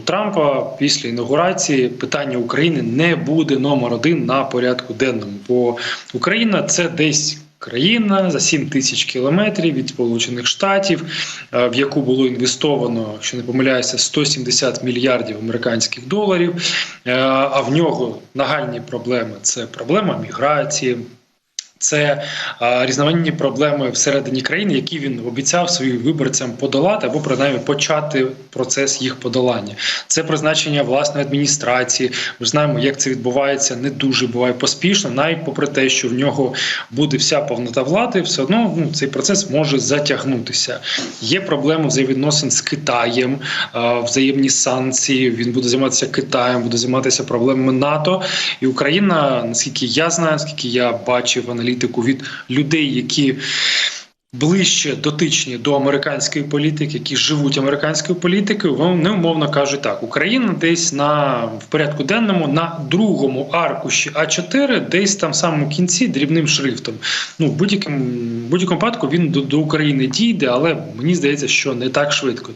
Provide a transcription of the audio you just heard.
Трампа після інаугурації питання України не буде номер один на порядку денному, бо Україна це десь. Країна за 7 тисяч кілометрів від Сполучених Штатів, е, в яку було інвестовано, якщо не помиляюся, 170 мільярдів американських доларів. Е, А в нього нагальні проблеми це проблема міграції, це а, різноманітні проблеми всередині країни, які він обіцяв своїм виборцям подолати або принаймні почати процес їх подолання. Це призначення власної адміністрації. Ми знаємо, як це відбувається не дуже буває поспішно, навіть попри те, що в нього буде вся повнота влади, все одно ну, цей процес може затягнутися. Є проблеми взаємовідносин з Китаєм, а, взаємні санкції. Він буде займатися Китаєм, буде займатися проблемами НАТО. І Україна, наскільки я знаю, наскільки я бачив аналітику від людей, які ближче дотичні до американської політики, які живуть американською політикою, вони умовно кажуть так: Україна десь на в порядку денному на другому аркуші А4, десь там в самому кінці дрібним шрифтом. Ну, в будь-якому будь-якому випадку він до, до України дійде, але мені здається, що не так швидко.